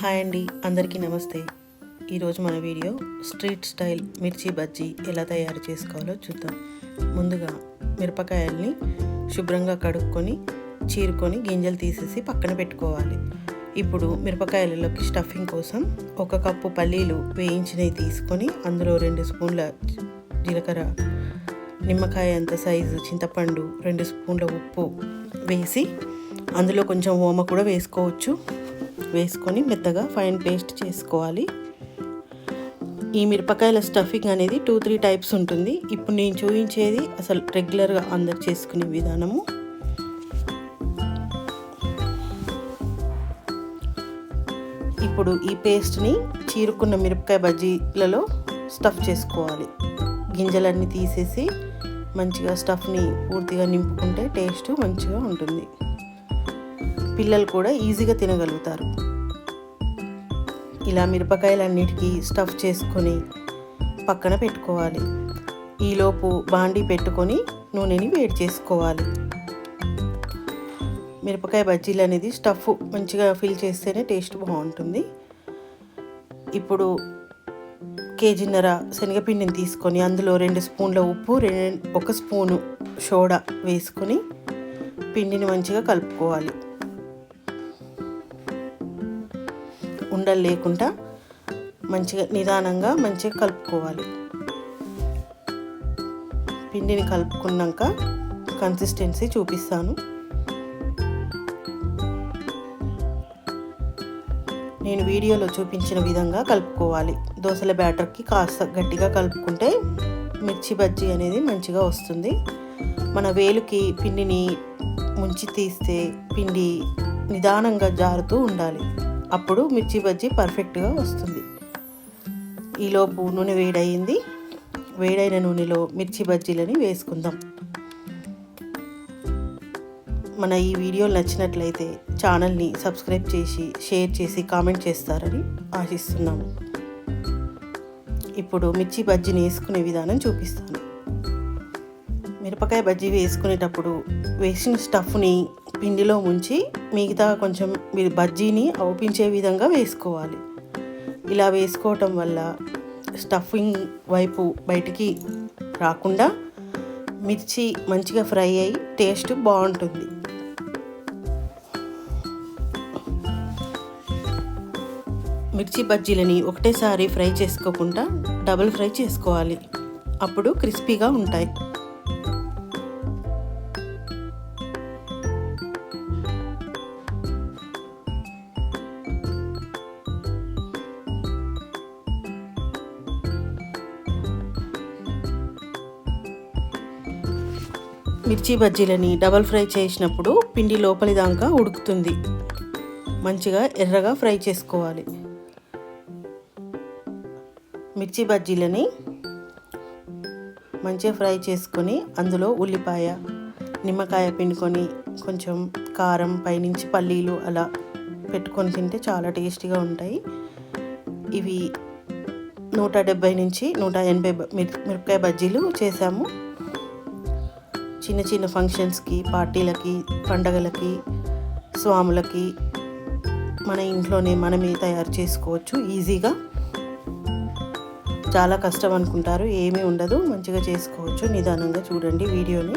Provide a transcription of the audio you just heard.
Hi అండి అందరికీ నమస్తే. ఈరోజు మన వీడియో స్ట్రీట్ స్టైల్ మిర్చి బజ్జీ ఎలా తయారు చేసుకోవాలో చూద్దాం. ముందుగా మిరపకాయల్ని శుభ్రంగా కడుక్కొని చీరుకొని గింజలు తీసేసి పక్కన పెట్టుకోవాలి. ఇప్పుడు మిరపకాయలలోకి స్టఫింగ్ కోసం ఒక కప్పు పల్లీలు వేయించినవి తీసుకొని అందులో రెండు స్పూన్ల జీలకర్ర నిమ్మకాయ అంత సైజు చింతపండు రెండు స్పూన్ల ఉప్పు వేసి అందులో కొంచెం ఓమ కూడా వేసుకోవచ్చు. వేసుకొని మెత్తగా ఫైన్ పేస్ట్ చేసుకోవాలి. ఈ మిరపకాయల స్టఫింగ్ అనేది టూ త్రీ టైప్స్ ఉంటుంది. ఇప్పుడు నేను చూపించేది అసలు రెగ్యులర్గా అందరు చేసుకునే విధానము. ఇప్పుడు ఈ పేస్ట్ని చీరుకున్న మిరపకాయ బజ్జీలలో స్టఫ్ చేసుకోవాలి. గింజలన్నీ తీసేసి మంచిగా స్టఫ్ని పూర్తిగా నింపుకుంటే టేస్ట్ మంచిగా ఉంటుంది. పిల్లలు కూడా ఈజీగా తినగలుగుతారు. ఇలా మిరపకాయలన్నిటికీ స్టఫ్ చేసుకొని పక్కన పెట్టుకోవాలి. ఈలోపు బాండీ పెట్టుకొని నూనెని వేడి చేసుకోవాలి. మిరపకాయ బజ్జీలు అనేది స్టఫ్ మంచిగా ఫిల్ చేస్తేనే టేస్ట్ బాగుంటుంది. ఇప్పుడు కేజీన్నర శనగపిండిని తీసుకొని అందులో రెండు స్పూన్ల ఉప్పు రెండు ఒక స్పూను సోడా వేసుకొని పిండిని మంచిగా కలుపుకోవాలి. ఉండలు లేకుండా మంచిగా నిదానంగా మంచిగా కలుపుకోవాలి. పిండిని కలుపుకున్నాక కన్సిస్టెన్సీ చూపిస్తాను. నేను వీడియోలో చూపించిన విధంగా కలుపుకోవాలి. దోశల బ్యాటర్కి కాస్త గట్టిగా కలుపుకుంటే మిర్చి బజ్జీ అనేది మంచిగా వస్తుంది. మన వేలుకి పిండిని ముంచి తీస్తే పిండి నిదానంగా జారుతూ ఉండాలి. అప్పుడు మిర్చి బజ్జీ పర్ఫెక్ట్గా వస్తుంది. ఈలోపు నూనె వేడయింది. వేడైన నూనెలో మిర్చి బజ్జీలని వేసుకుందాం. మన ఈ వీడియో నచ్చినట్లయితే ఛానల్ని సబ్స్క్రైబ్ చేసి షేర్ చేసి కామెంట్ చేస్తారని ఆశిస్తున్నాము. ఇప్పుడు మిర్చి బజ్జీని వేసుకునే విధానం చూపిస్తాను. మిరపకాయ బజ్జీ వేసుకునేటప్పుడు వేసిన స్టఫ్ని పిండిలో ముంచి మిగతా కొంచెం మీరు బజ్జీని అవుపించే విధంగా వేసుకోవాలి. ఇలా వేసుకోవటం వల్ల స్టఫింగ్ వైపు బయటికి రాకుండా మిర్చి మంచిగా ఫ్రై అయ్యి టేస్ట్ బాగుంటుంది. మిర్చి బజ్జీలని ఒకటేసారి ఫ్రై చేసుకోకుండా డబుల్ ఫ్రై చేసుకోవాలి. అప్పుడు క్రిస్పీగా ఉంటాయి. మిర్చి బజ్జీలని డబల్ ఫ్రై చేసినప్పుడు పిండి లోపలి దాకా ఉడుకుతుంది. మంచిగా ఎర్రగా ఫ్రై చేసుకోవాలి. మిర్చి బజ్జీలని మంచిగా ఫ్రై చేసుకొని అందులో ఉల్లిపాయ నిమ్మకాయ పిండుకొని కొంచెం కారం పైనుంచి పల్లీలు అలా పెట్టుకొని తింటే చాలా టేస్టీగా ఉంటాయి. ఇవి నూట డెబ్బై నుంచి నూట ఎనభై మిరపకాయ బజ్జీలు చేసాము. చిన్న చిన్న ఫంక్షన్స్కి పార్టీలకి పండగలకి స్వాములకి మన ఇంట్లోనే మనమే తయారు చేసుకోవచ్చు. ఈజీగా చాలా కష్టం అనుకుంటారు. ఏమీ ఉండదు. మంచిగా చేసుకోవచ్చు. నిదానంగా చూడండి వీడియోని.